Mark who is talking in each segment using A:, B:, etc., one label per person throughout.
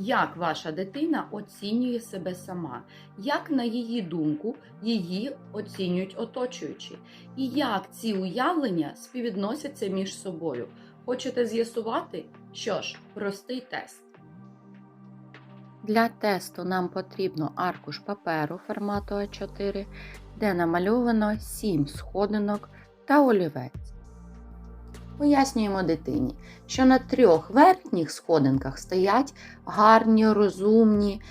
A: як ваша дитина оцінює себе сама, як, на її думку, її оцінюють оточуючі, і як ці уявлення співвідносяться між собою. Хочете з'ясувати? Що ж, простий тест.
B: Для тесту нам потрібно аркуш паперу формату А4, де намальовано 7 сходинок та олівець. Пояснюємо дитині, що на трьох верхніх сходинках стоять гарні, розумні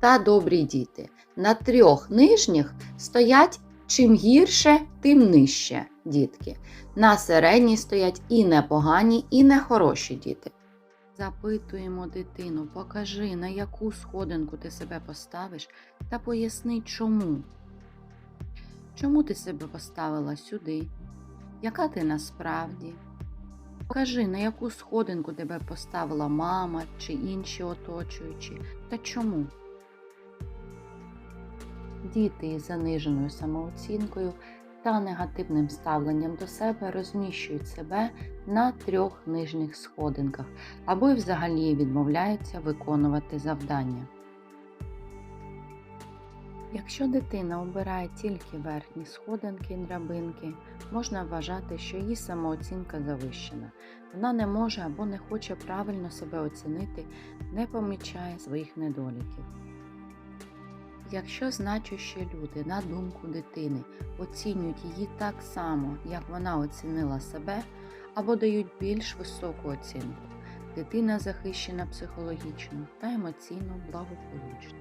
B: та добрі діти. На трьох нижніх стоять чим гірше, тим нижче дітки. На середній стоять і непогані, і нехороші діти. Запитуємо дитину, покажи, на яку сходинку ти себе поставиш, та поясни чому. Чому ти себе поставила сюди? Яка ти насправді? Покажи, на яку сходинку тебе поставила мама чи інші оточуючі, та чому? Діти із заниженою самооцінкою та негативним ставленням до себе розміщують себе на трьох нижніх сходинках або й взагалі відмовляються виконувати завдання. Якщо дитина обирає тільки верхні сходинки і драбинки, можна вважати, що її самооцінка завищена. Вона не може або не хоче правильно себе оцінити, не помічає своїх недоліків. Якщо значущі люди, на думку дитини, оцінюють її так само, як вона оцінила себе, або дають більш високу оцінку, дитина захищена психологічно та емоційно благополучно.